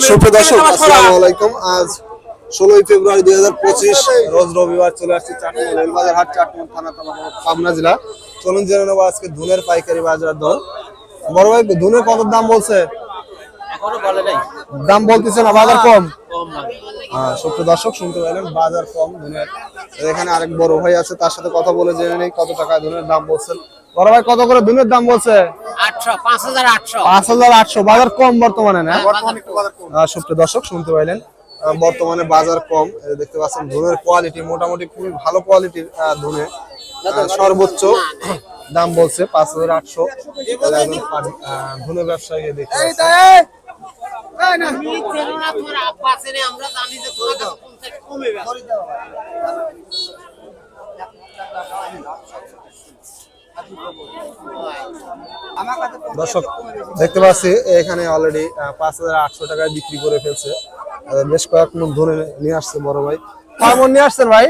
সুপ্রিয় আসসালামু আলাইকুম। আজ ষোলোই ফেব্রুয়ারি দুই হাজার পঁচিশ রোজ রবিবার চলে আসছে চাটমোহর রেলবাজার হাট চাটমোহর থানা তালামা পাবনা জেলা। চলুন জেনে নেব আজকে ধুনের পাইকারি বাজার দর। বড় ভাই ধুনের কত দাম বলছে? দাম বলতেছে না বাজার কম? হ্যাঁ দর্শক শুনতে পাইলেন বাজার কম ধুনের। এখানে আরেক বড় ভাই আছে তার সাথে কথা বলে জেনে নেই কত টাকা ধুনের দাম বলছেন। বড় ভাই কত করে ধুনের দাম বলছে? আটশো পাঁচ হাজার আটশো। বাজার কম বর্তমানে না? আহ, দর্শক শুনতে পাইলেন বর্তমানে বাজার কম। দেখতে পাচ্ছেন ধনের কোয়ালিটি মোটামুটি খুবই ভালো কোয়ালিটির ধনে সর্বোচ্চ দাম বলছে পাঁচ হাজার আটশো। ধনে ব্যবসায়ী দেখতে। আমরা জানি যে তোরা কাছে পঞ্চাশ কমে দর্শক দেখতে পাচ্ছি এখানে অলরেডি পাঁচ হাজার আটশো টাকায় বিক্রি করে ফেলছে। বেশ কয়েক মন ধরে নিয়ে আসছে বড় ভাই। কয় মন নিয়ে আসছেন ভাই?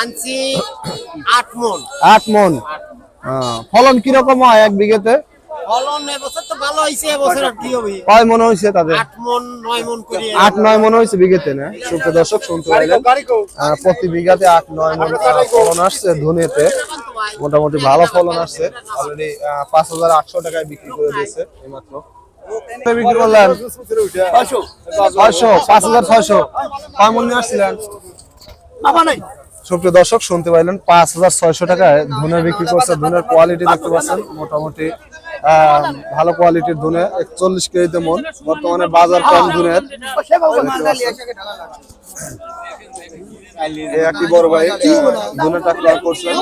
আনছি আট মন। আট মন। আহ, ফলন কীরকম হয় এক বিঘেতে? ফলন এবছর তো ভালো হয়েছে এবছর কি হবে? কয় মনে হয়েছে তাদের? আট মন নয় মন করে আট নয় মনে হয়েছে বিঘেতে না? সুপ্র দর্শক শুনতে পাইলেন। প্রতি বিঘাতে আট নয় মন ফলন আসছে ধনেতে মোটামুটি ভালো ফলন আসছে। অলরেডি পাঁচ হাজার আটশো টাকায় বিক্রি করে দিয়েছে এইমাত্র। বিক্রি করলেন? ছয়শো পাঁচ হাজার ছয়শো। কয় মন নিয়ে আসছিলেন? সুপ্রিয় দর্শক শুনতে পাইলেন পাঁচ হাজার ছয়শো টাকায় ধনে বিক্রি করছে ধনের কোয়ালিটি দেখতে পাচ্ছেন। মোটামুটি ভালো কোয়ালিটির ধুনে, একচল্লিশ কেজিতে মন, বর্তমানে বাজার কম ধুনের। একটি বড় ভাই ধুনে টাকা করছিলেন